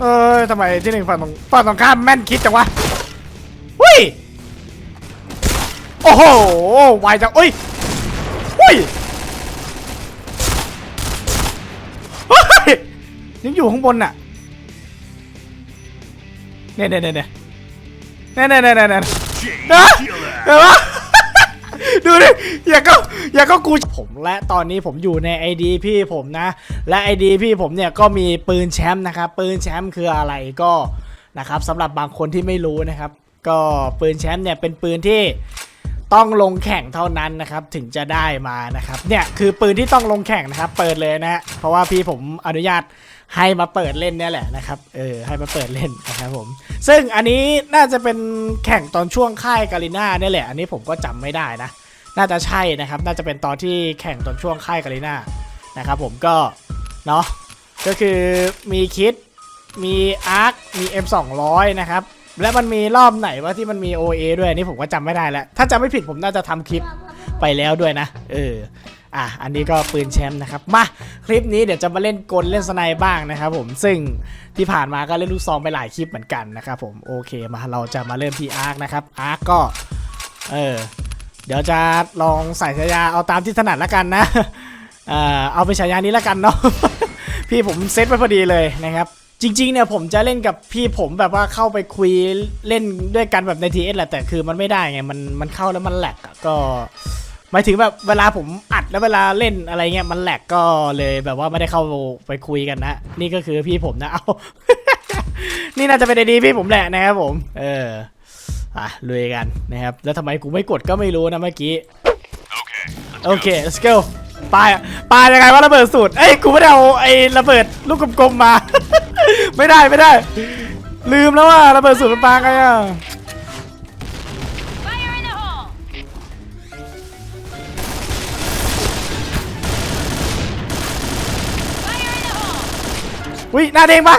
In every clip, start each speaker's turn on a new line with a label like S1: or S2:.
S1: เอ้ยทำไมที่หนึ่งฝั่งตรงฝั่งตรงข้ามแม่นคิดจังวะหุ้ยโอ้โหไวจังเอ้ยหุ้ยเฮ้ยยังอยู่ข้างบนน่ะเนี่ยเนี่ยเนี่ยเนี่ยเนี่ยเนี่ยเนี่ยเนี่ย ดูดิอย่าก็อย่าก็กูผมและตอนนี้ผมอยู่ใน ID พี่ผมนะ และ ID พี่ผมเนี่ยก็มีปืนแชมป์นะครับปืนแชมป์คืออะไรก็นะครับสำหรับบางคนที่ไม่รู้นะครับ ก็ปืนแชมป์เนี่ยเป็นปืนที่ต้องลงแข่งเท่านั้นนะครับถึงจะได้มานะครับเนี่ยคือปืนที่ต้องลงแข่งนะครับ เปิดเลยนะฮะเพราะว่าพี่ผมอนุญาตให้มาเปิดเล่นเนี่ยแหละนะครับเออให้มาเปิดเล่นนะครับผม ซึ่งอันนี้น่าจะเป็นแข่งตอนช่วงค่ายกาลิน่าเนี่ยแหละ อันนี้ผมก็จำไม่ได้นะ น่าจะใช่นะครับ น่าจะเป็นตอนที่แข่งตอนช่วงค่ายกาลิน่านะครับผมก็ เนาะก็คือมีคิด มีอาร์ค มี M200 นะครับ และมันมีรอบไหนว่าที่มันมี OA ด้วยนนี่ผมก็จำไม่ได้แล้ว ถ้าจำไม่ผิดผมน่าจะทำคลิปไปแล้วด้วยนะ เอออะ อันนี้ก็ปืนแชมป์นะครับ มาคลิปนี้เดี๋ยวจะมาเล่นกลเล่นสไนบ้างนะครับผม ซึ่งที่ผ่านมาก็เล่นลูกซองไปหลายคลิปเหมือนกันนะครับผม โอเค มาเราจะมาเริ่มที่อาร์คนะครับ อาร์คก็ เออ เดี๋ยวจะลองใส่ฉายาเอาตามที่ถนัดล้วกันนะเอ่อเอาไปนฉายานี้ล้วกันเนาะพี่ผมเซตไว้พอดีเลยนะครับ จริงๆเนี่ยผมจะเล่นกับพี่ผมแบบว่าเข้าไปคุยเล่นด้วยกันแบบในทีเอสแหละแต่คือมันไม่ได้ไงมันมันเข้าแล้วมันแหลกก็หมายถึงแบบเวลาผมอัดแล้วเวลาเล่นอะไรเงี้ยมันแหลกก็เลยแบบว่าไม่ได้เข้าไปคุยกันนะ นี่ก็คือพี่ผมนะเอานี่น่าจะเป็นไอดีพี่ผมแหละนะครับผม เออ อะลุยกันนะครับ แล้วทำไมกูไม่กดก็ไม่รู้นะเมื่อกี้
S2: Okay.
S1: โอเค let's go ปาปายังไงว่าระเบิดสูตร เอ้ย กูไม่ได้เอาไอ้ระเบิดลูกกลมๆมา ไม่ได้ไม่ได้ ลืมแล้วว่าระเบิดสูตรมันปาไงอะ
S3: Fire in the hole! Fire in the hole!
S1: อุ้ยหน้าเด้งปะ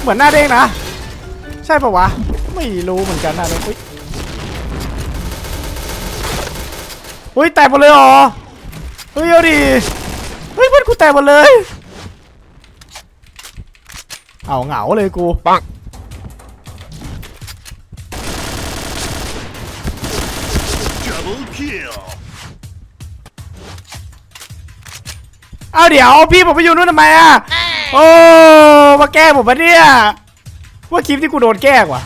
S1: เหมือนหน้าเด้งนะ ใช่ปะวะ ไม่รู้เหมือนกันหน้าเด้งอุ้ยอุ้ยแตกหมดเลยเหรอเฮ้ยเอาดิเฮ้ยเพื่อนกูแตกหมดเลย เอาเหงาเลยกูปัง
S2: Double kill.
S1: เอาเดี๋ยวพี่ผมไปอยู่นู่นทำไมอะโอ้มาแกล้งผมปะเนี่ยว่าคลิปที่กูโดนแกล้งว่ะ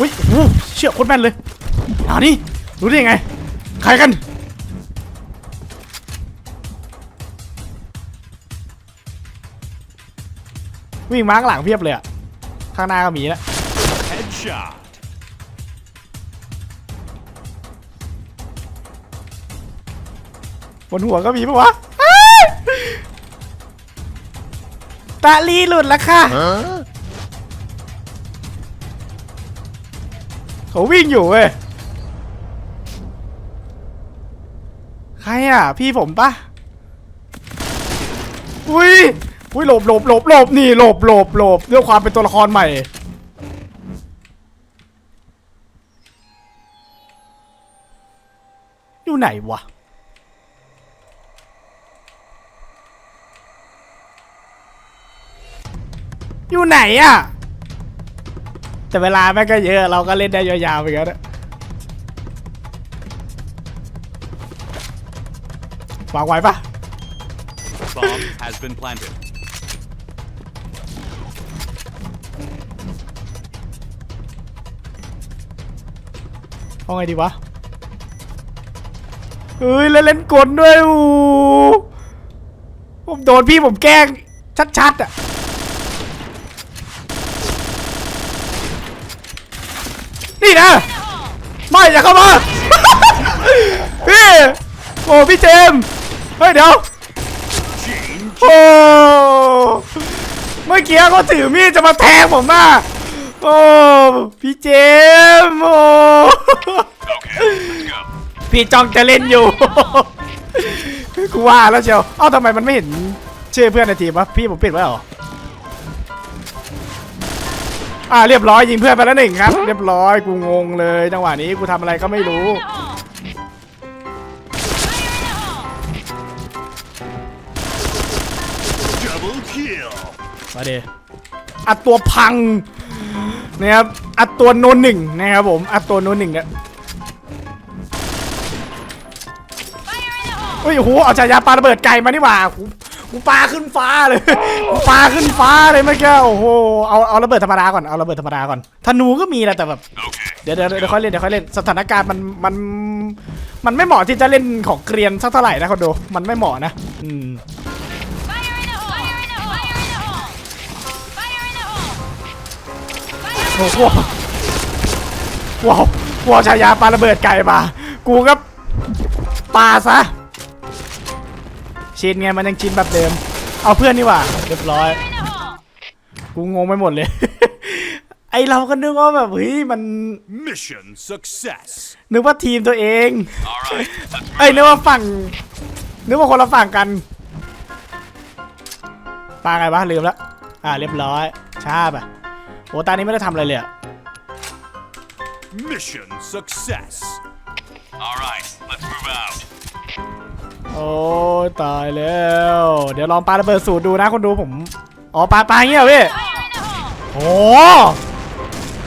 S1: อุ้ยโอ้เชี่ยโคตรแม่นเลยเอานี่รู้ได้ยังไง ใครกัน วิ่งมาข้างหลังเพียบเลยอะข้างหน้าก็มีแล้ว
S2: Headshot.
S1: บนหัวก็มีปะวะตาลีหลุดแล้วค่ะ เขาวิ่งอยู่เว้ย ใครอะ พี่ผมปะอุ้ย อุ้ยหลบหลบหลบหลบนี่หลบหลบหลบด้วยความเป็นตัวละครใหม่ อยู่ไหนวะอยู่ไหนอะ แต่เวลาแม่งก็เยอะเราก็เล่นได้ยาวๆไปกันนะวางไว้ปะ
S2: Bomb has been planted.
S1: เอาไงดีวะเฮ้ยแล้วเล่นกลด้วยอูผมโดนพี่ผมแกล้งชัดๆอะ นี่นะไม่อย่าเข้ามา พี่ โอ้พี่เจมส์เฮ้ยเดี๋ยว
S2: Chain
S1: โอ้เมื่อกี้เขาถือมีดจะมาแทงผมอะโอ้พี่เจมส์โอ้พี่จ้องจะเล่นอยู่กูว่าแล้วเชียวเอ้าทำไมมันไม่เห็นชื่อเพื่อนในทีมวะพี่ผมปิดไว้เหรอ อ่าเรียบร้อยยิงเพื่อนไปแล้วหนึ่งครับ เรียบร้อยกูงงเลยจังหวะนี้กูทำอะไรก็ไม่รู้
S2: double kill.
S1: มาเดอัดตัวพังนะครับอัดตัวโนนหนึ่งนะครับผมอัดตัวโนนหนึ่งเนี่ยเฮ้ยโหเอาฉายาปาระเบิดไก่มานี่หว่ากู กูปาขึ้นฟ้าเลยกูปาขึ้นฟ้าเลยเมื่อกี้โอ้โหเอาเอาระเบิดธรรมดาก่อนเอาระเบิดธรรมดาก่อนธนูก็มีแหละแต่แบบเดี๋ยวเดี๋ยวเดี๋ยวค่อยเล่นเดี๋ยวค่อยเล่นสถานการณ์มันมันมันไม่เหมาะที่จะเล่นของเกรียนสักเท่าไหร่นะคนดูมันไม่เหมาะนะอืมโอ้โหว้าวว้าวฉายาปาระเบิดไก่มากูก็ปาซะ ชินไงมันยังชินแบบเดิม เอาเพื่อนนี่หว่าเรียบร้อย
S3: Fire in the hole!
S1: กูงงไปหมดเลย ไอเราก็นึกว่าแบบเฮ้ยมัน
S2: Mission success.
S1: นึกว่าทีมตัวเอง
S2: All right. Let's
S1: เอ้ยนึกว่าฝั่ง นึกว่าคนละฝั่งกันปาไงวะลืมแล้วอ่าเรียบร้อย ชาบอะโอ้ตานี้ไม่ได้ทำอะไรเลยอะ
S2: Mission success. All right. Let's move out.
S1: โอ้ยตายแล้ว เดี๋ยวลองปาระเบิดสูตรดูนะคนดูผม อ๋อปาปายเงี้ยเหรอพี่โอ้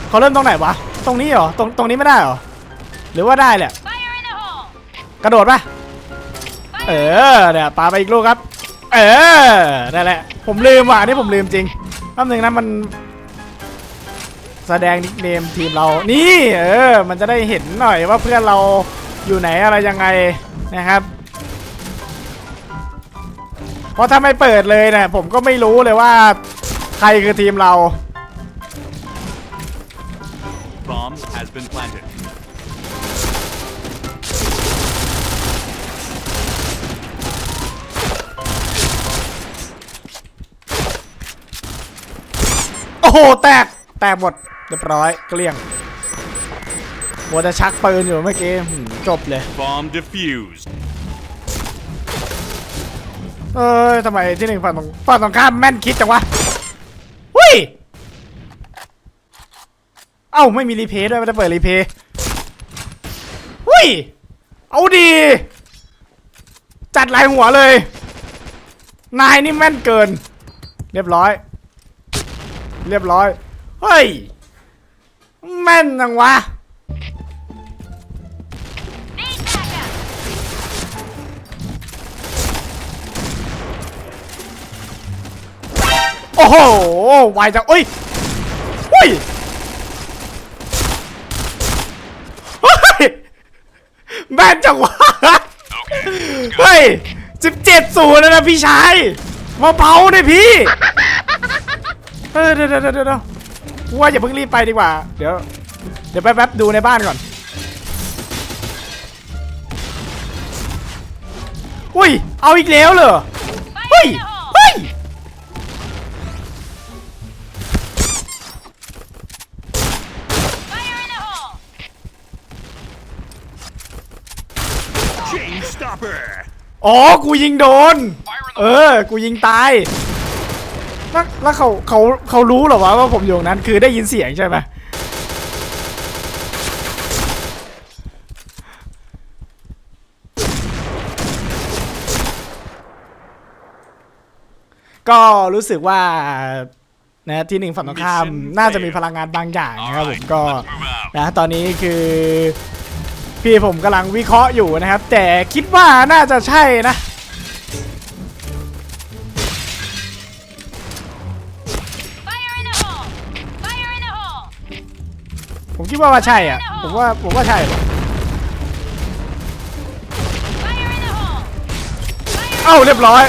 S1: เขาเริ่มตรงไหนวะ ตรงนี้เหรอ ตรงตรงนี้ไม่ได้เหรอ หรือว่าได้แหละ กระโดดปะเออเนี่ยปาไปอีกลูกครับ เออนั่นแหละ ผมลืมว่ะนี่ผมลืมจริงแป๊บหนึงนะมันแสดงนิกเนมทีมเรา นี่ เออ มันจะได้เห็นหน่อยว่าเพื่อนเราอยู่ไหนอะไรยังไงนะครับ เพราะถ้าไม่เปิดเลยเนี่ยผมก็ไม่รู้เลยว่า ใครคือทีมเรา
S2: Bomb has been planted.
S1: โอ้โห แตก แตกหมดเรียบร้อยเกลี้ยงมัวจะชักปืนอยู่เมื่อกี้หืมจบเลย
S2: Bomb defused.
S1: เอ้ยทำไมที่หนึ่งฝั่งตรงฝั่งตรงข้ามแม่นคิดจังวะหุ้ย เอ้าไม่มีรีเพย์ด้วยไม่ได้เปิดรีเพย์หุ้ย เอาดี จัดลายหัวเลย นายนี่แม่นเกิน เรียบร้อย เรียบร้อย เฮ้ย แม่นจังวะ โอ้โหไวจังเอ้ยอุ้ยเฮ้ยแม่นจังวะเฮ้ยสิบเจ็ดศูนย์แล้วนะพี่ชายมาเผาหน่อยพี่เออเดี๋ยวเดี๋ยวเดี๋ยวเดี๋ยวกูว่าอย่าเพิ่งรีบไปดีกว่า เดี๋ยว เดี๋ยวแป๊บๆดูในบ้านก่อน อุ้ย เอาอีกแล้วเหรอเฮ้ย อ๋อ กูยิงโดน เออ กูยิงตาย แล้วแล้วเขาเขาเขารู้เหรอวะว่าผมอยู่ตรงนั้นคือได้ยินเสียงใช่ไหมก็รู้สึกว่านะที่หนึ่งฝั่งตรงข้ามน่าจะมีพลังงานบางอย่างนะครับผมก็นะตอนนี้คือ พี่ผมกำลังวิเคราะห์อยู่นะครับ แต่คิดว่าน่าจะใช่นะ
S3: Fire in the hole! Fire in the hole!
S1: ผมคิดว่าว่าใช่อะ ผมว่าผมว่าใช่
S3: Fire in the hole!
S1: เอ้าเรียบร้อย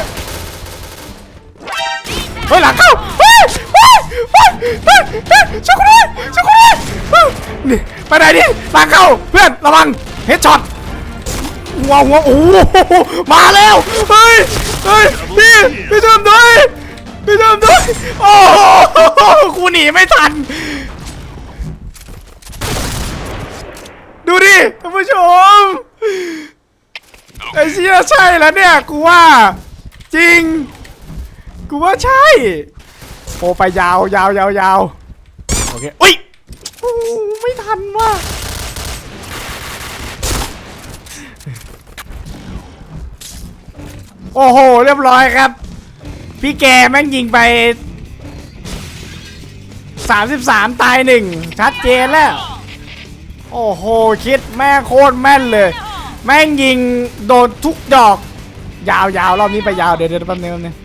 S1: เฮ้ยหลังเข้าเฮ้ยเฮ้ยเฮ้ยเฮ้ยเฮ้ยช่วยกูด้วยช่วยกูด้วยเฮ้ยนี่ ไปไหนดิหลังเข้าเพื่อนระวังเฮดช็อตหัวหัวโอ้โหมาแล้วเฮ้ยเฮ้ยพี่พี่ชมด้วยพี่ชมด้วยโอ้โหกูหนีไม่ทัน ดูดิท่านผู้ชมไอ้เชี่ยใช่แล้วเนี่ยกูว่า จริง กูว่าใช่โอ้ไปยาวยาวยาวยาวโอเคอุ้ย อ้ไม่ทันว่ะโอ้โห เรียบร้อยครับ พี่แกแม่งยิงไป 33 ตายหนึ่งชัดเจนแล้ว โอ้โห คิดแม่โคตรแม่นเลย แม่งยิงโดนทุกดอก ยาวๆ รอบนี้ไปยาว เดี๋ยวเดี๋ยวแป๊บนึงแป๊บนึง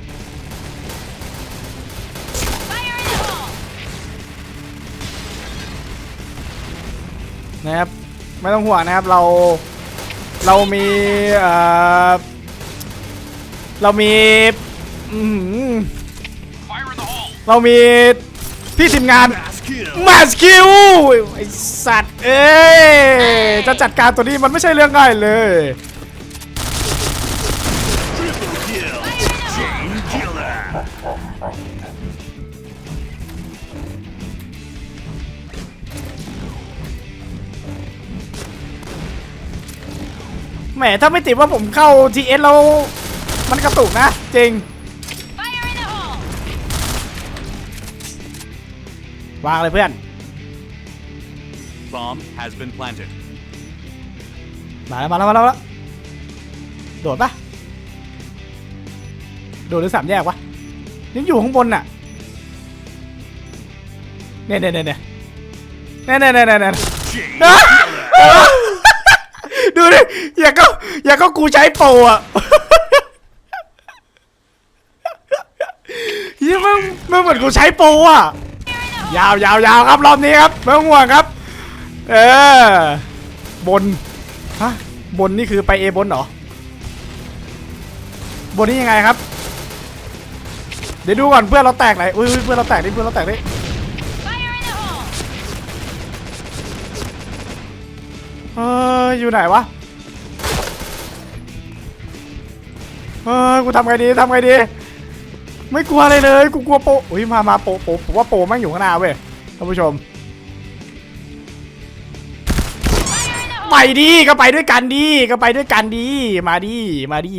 S1: นะครับไม่ต้องห่วงนะครับเราเรามีเอ่อเรามีอื้อหือ
S2: Fire in the hole.
S1: เรามีพี่ทีมงาน
S2: Fast kill.
S1: มาสคิวไอสัตว์เอ้ยจะจัดการตัวนี้มันไม่ใช่เรื่องง่ายเลย แหมถ้าไม่ติดว่าผมเข้า TS แล้วมันกระตุกนะ จริง
S3: Fire in the hole!
S1: วางเลยเพื่อน
S2: Bomb has been planted.
S1: มาแล้วมาแล้วมาแล้วมาแล้วโดดปะโดดหรือสามแยกวะยังอยู่ข้างบนน่ะเนี่ยเนี่ยเนี่ยเนี่ยเนี่ยเนี่ยเนี่ยเนี่ย
S2: Chain
S1: อะ
S2: killer.
S1: ดูดิอย่าก็อย่าก็กูใช้โปรอะเหี้ยังมันมันเหมือนกูใช้โปรอะ ยาวยาวยาวครับรอบนี้ครับไม่ต้องห่วงครับ เออบนฮะบนนี่คือไปเอบนเหรอบนนี่ยังไงครับ เดี๋ยวดูก่อนเพื่อนเราแตกไหนอุ้ยอุ้ยเพื่อนเราแตกดิเพื่อนเราแตกดิ เอออยู่ไหนวะเออกูทำไงดีทำไงดี ไม่กลัวอะไรเลย กูกลัวโปอุ้ยมามาโปโปผมว่าโปแม่งอยู่ข้างหน้าเว้ยท่านผู้ชม ไปดีก็ไปด้วยกันดีก็ไปด้วยกันดีมาดีมาดี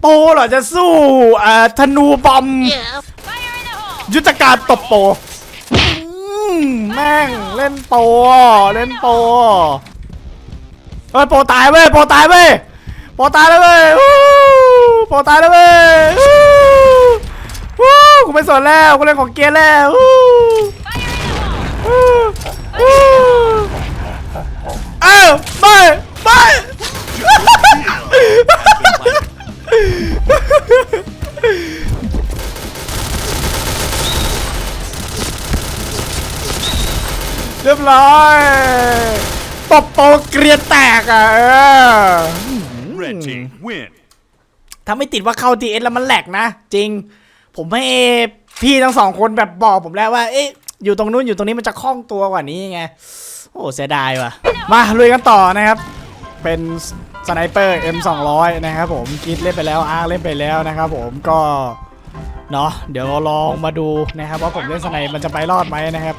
S1: โปเหรอจะสู้เอ่อธนูบอม ยุทธการตบโปแม่งเล่นโปเล่นโป เฮ้ยโปตายเว้ยโปตายเว้ยโปตายแล้วเว้ยวู้โปตายแล้วเว้ยกูไม่สนแล้วกูเล่นของเกียร์แล้วเอ้าไม่ไม่เรียบร้อย ตบโปเกรียนแตกอะเออ
S2: Red team win.
S1: ถ้าไม่ติดว่าเข้า TS แล้วมันแหลกนะ จริง ผมให้พี่ทั้งสองคนแบบบอกผมแล้วว่า เอ๊ะ อยู่ตรงนู้นอยู่ตรงนี้มันจะคล่องตัวกว่านี้ไง โอ้เสียดายว่ะ มาลุยกันต่อนะครับ เป็นสไนเปอร์ M200 นะครับผมกิดเล่นไปแล้วอาร์เล่นไปแล้วนะครับผมก็ เนาะเดี๋ยวลองมาดูนะครับว่าผมเล่นสไนมันจะไปรอดไหมนะครับ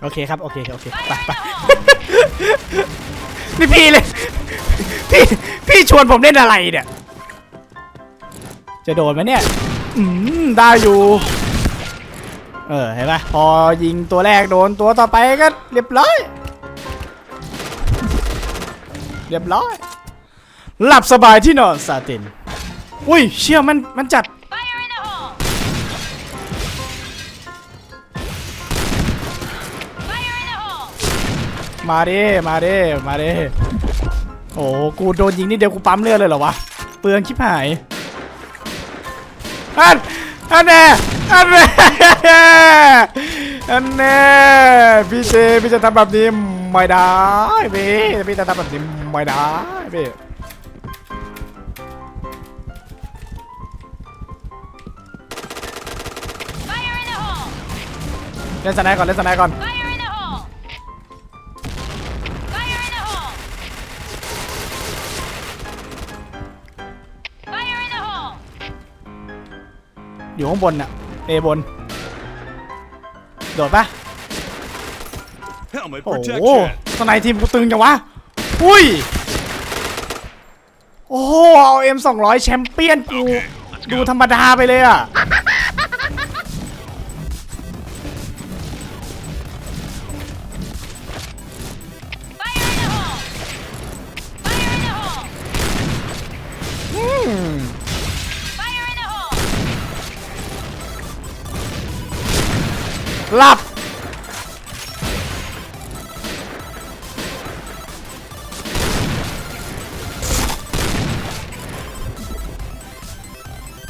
S1: โอเคครับ โอเคโอเคไปไปนี่พี่เลย พี่ พี่ชวนผมเล่นอะไรเนี่ย จะโดนไหมเนี่ย อืม ได้อยู่ เออ เห็นปะพอยิงตัวแรกโดนตัวต่อไปก็เรียบร้อย เรียบร้อย หลับสบายที่นอนซาติน อุ้ย เชื่อมัน มันจัด มาดิ มาดิ มาดิ โอ้โหกูโดนยิงนิดเดียวกูปั๊มเลือดเลยเหรอวะ เปลืองชิบหายอันอันแน่อันแน่อันแน่พี่เจพี่จะทำแบบนี้ไม่ได้พี่พี่จะทำแบบนี้ไม่ได้พี่
S3: Fire in the hole!
S1: เล่นสไนด์ก่อนเล่นสไนด์ก่อน อยู่ข้างบนน่ะเอบน โดดปะ
S2: Helmet
S1: โอ้โห
S2: protection.
S1: สไนด์ทีมกูตึงจังวะ อุ้ย โอ้โหเอา M200 แชมเปี้ยนกู
S2: Okay, let's
S1: ดู
S2: go.
S1: ธรรมดาไปเลยอะ หลับ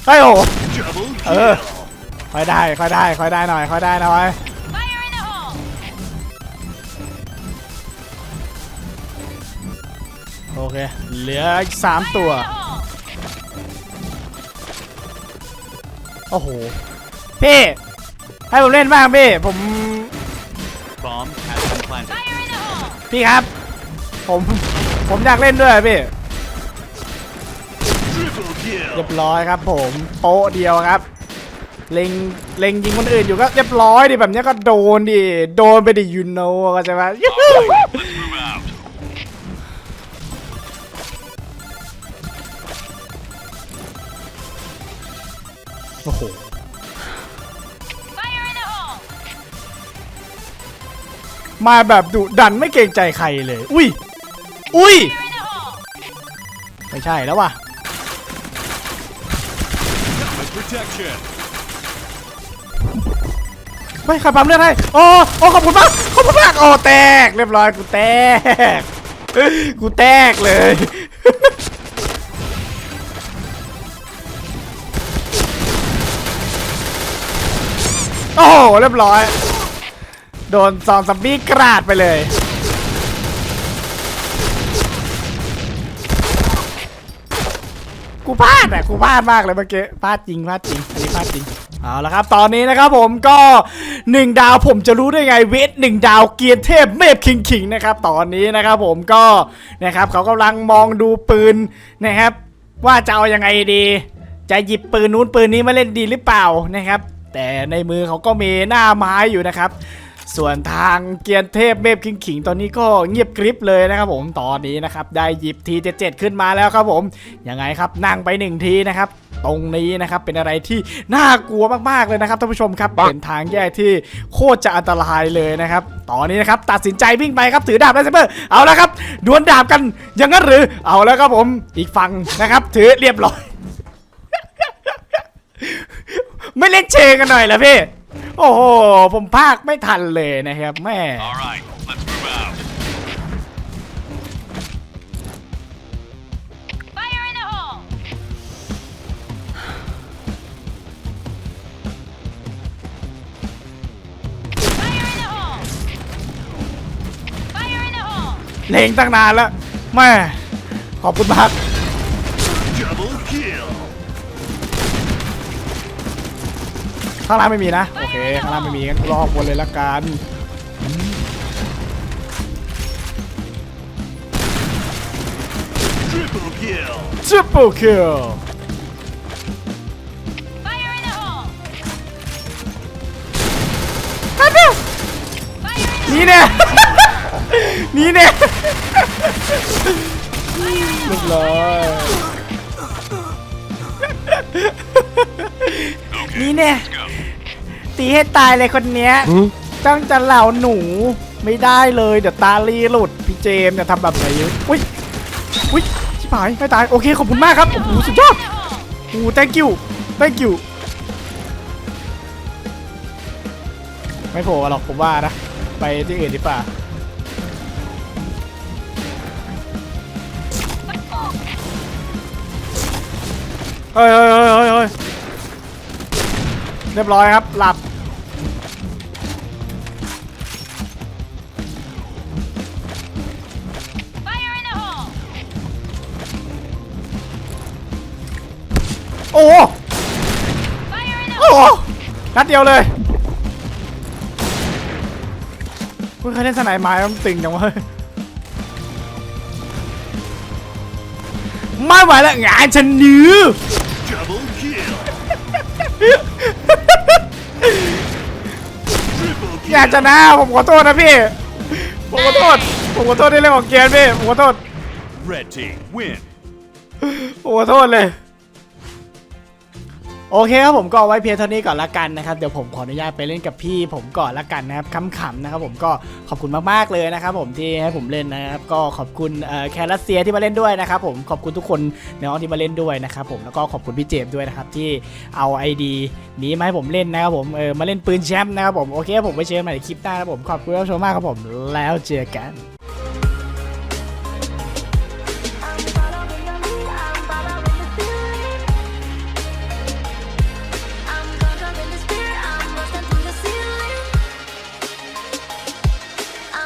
S1: เฮ้ยโอ้เออค่อยได้ค่อยได้ค่อยได้หน่อยค่อยได้หน่อยโอเค เหลืออีกสามตัว โอ้โห พี่ ให้ผมเล่นบ้างพี่ผม
S2: Bomb has been planted.
S3: Fire in the hole!
S1: พี่ครับ ผมผมอยากเล่นด้วยพี่
S2: Triple
S1: เรีย
S2: kill.
S1: บร้อยครับ ผมโป๊ะเดียวครับ เล็งเล็งยิงคนอื่นอยู่ก็เรียบร้อยดิแบบเนี้ยก็โดนดิโดนไปดิยูโนก็จะมายูหู
S2: Let's move out.
S1: โอ้โห มาแบบดุดันไม่เกรงใจใครเลย อุ้ย อุ้ย ไม่ใช่แล้วว่ะ ไม่ใครปั๊มเลือดให้โอ้โอ้ขอบคุณมาก ขอบคุณมาก โอ้แตก เรียบร้อย กูแตก กูแตกเลย โอ้เรียบร้อย โดนซองซัมบี้กราดไปเลย กูพลาดอะกูพลาดมากเลยเมื่อกี้พลาดจริงพลาดจริงอันนี้พลาดจริงเอาละครับ ตอนนี้นะครับผมก็หนึ่งดาวผมจะรู้ได้ไงเวทหนึ่งดาวเกียร์เทพเมฟคิงคิงนะครับ ตอนนี้นะครับผมก็นะครับเขากำลังมองดูปืนนะครับ ว่าจะเอายังไงดี จะหยิบปืนนู้นปืนนี้มาเล่นดีหรือเปล่านะครับ แต่ในมือเขาก็มีหน้าไม้อยู่นะครับ ส่วนทางเกียร์เทพเมฟคิงขิงตอนนี้ก็เงียบกริบเลยนะครับผมตอนนี้นะครับได้หยิบทีเจ็ดขึ้นมาแล้วครับผมยังไงครับนั่งไปหนึ่งทีนะครับตรงนี้นะครับเป็นอะไรที่น่ากลัวมากๆเลยนะครับท่านผู้ชมครับเป็นทางแยกที่โคตรจะอันตรายเลยนะครับตอนนี้นะครับตัดสินใจวิ่งไปครับถือดาบไลท์เซเบอร์เอาแล้วครับดวลดาบกันอย่างนั้นหรือเอาแล้วครับผมอีกฝั่งนะครับ ถือเรียบร้อย ไม่เล่นเชงกันหน่อยเหรอพี่ โอ้โห ผมพากไม่ทันเลยนะครับแม่
S2: All right, let's move out.
S3: Fire in the hole! Fire in the hole! Fire in the hole!
S1: เลงตั้งนานแล้วแม่ขอบคุณมาก ข้างล่างไม่มีนะ โอเคข้างล่างไม่มีงั้นกูรอข้างบนเลยละกัน
S2: Triple kill.
S1: ซูเปอร์คิล
S3: Fire in the hole!
S1: ฮัลโหล
S3: Fire in the
S1: นี่เนี่ยนี่เนี่ยเรียบร้อยนี่เนี่ย
S2: Go.
S1: ตีให้ตายเลยคนเนี้ยต้องจะเหล่าหนูไม่ได้เลย เดี๋ยวตาลีหลุดพี่เจมส์จะทำแบบไหนอุ้ยอุ้ยชิบหายไม่ตายโอเคขอบคุณมากครับโอ้โหสุดยอด
S3: hole!
S1: โอ้ thank you thank you ไม่โผล่มาหรอกผมว่านะ ไปที่อื่นดีกว่าเฮ้ยเฮ้ยเฮ้ยเฮ้ย เรียบร้อยครับ หลับ โอ้โหโอ้โหนัดเดียวเลยเพิ่งเคยเล่นสไนไม้มันตึงจังวะเฮ้ยไม่ไหวแล้วงานฉันนื อยาก
S2: kill.
S1: จะนะ ผมขอโทษนะพี่ ผมขอโทษ ผมขอโทษในเรื่องของเกียร์พี่ ผมขอโทษ
S2: Red team win.
S1: ผมขอโทษเลย โอเคครับผมก็ไว้เพียงเท่านี้ก่อนละกันนะครับเดี๋ยวผมขออนุญาตไปเล่นกับพี่ผมก่อนละกันนะครับขำๆนะครับผมก็ขอบคุณมากๆเลยนะครับผมที่ให้ผมเล่นนะครับก็ขอบคุณแครัสเซียที่มาเล่นด้วยนะครับผมขอบคุณทุกคนในห้องที่มาเล่นด้วยนะครับผมแล้วก็ขอบคุณพี่เจมส์ด้วยนะครับที่เอาไอดีนี้มาให้ผมเล่นนะครับผมเออมาเล่นปืนแชมป์นะครับผมโอเคผมไปเจอกันใหม่ในคลิปหน้าครับผมขอบคุณผู้ชมมากครับผมแล้วเจอกัน